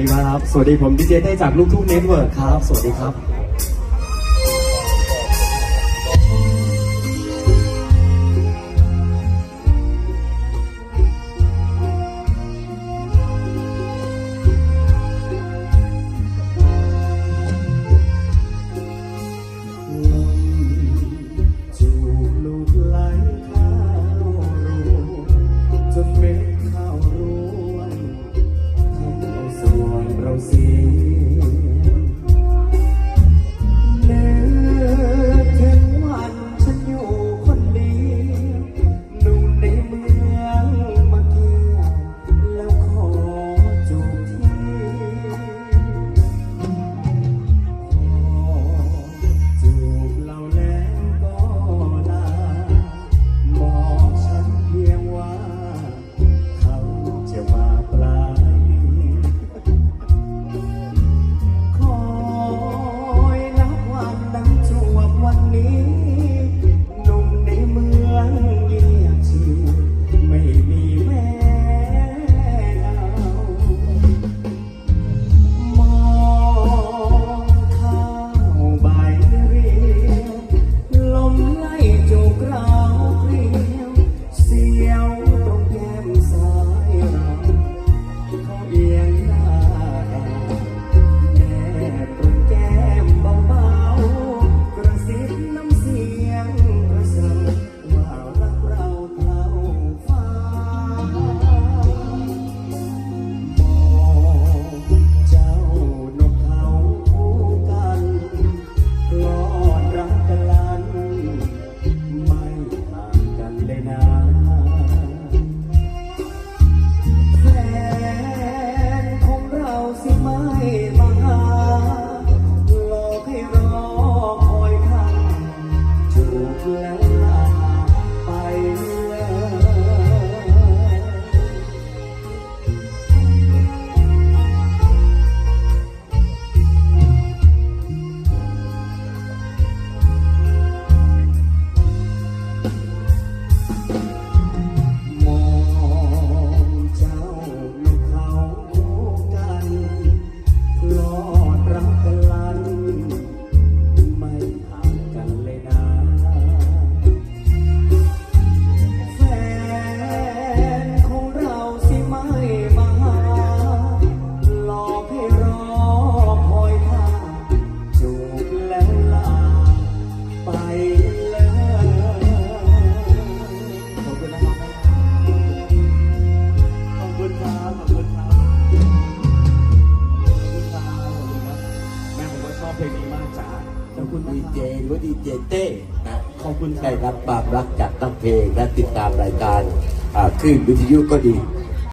สวัสดีครับ สวัสดีผมดีเจได้จากลูกทุ่งเน็ตเวิร์กครับ สวัสดีครับ não se ถูกแล้ว เจหรือดีเจเต้นะขอบคุณได้รับความรักจากตั้งเพลงและติดตามรายการคลื่นวิทยุก็ดี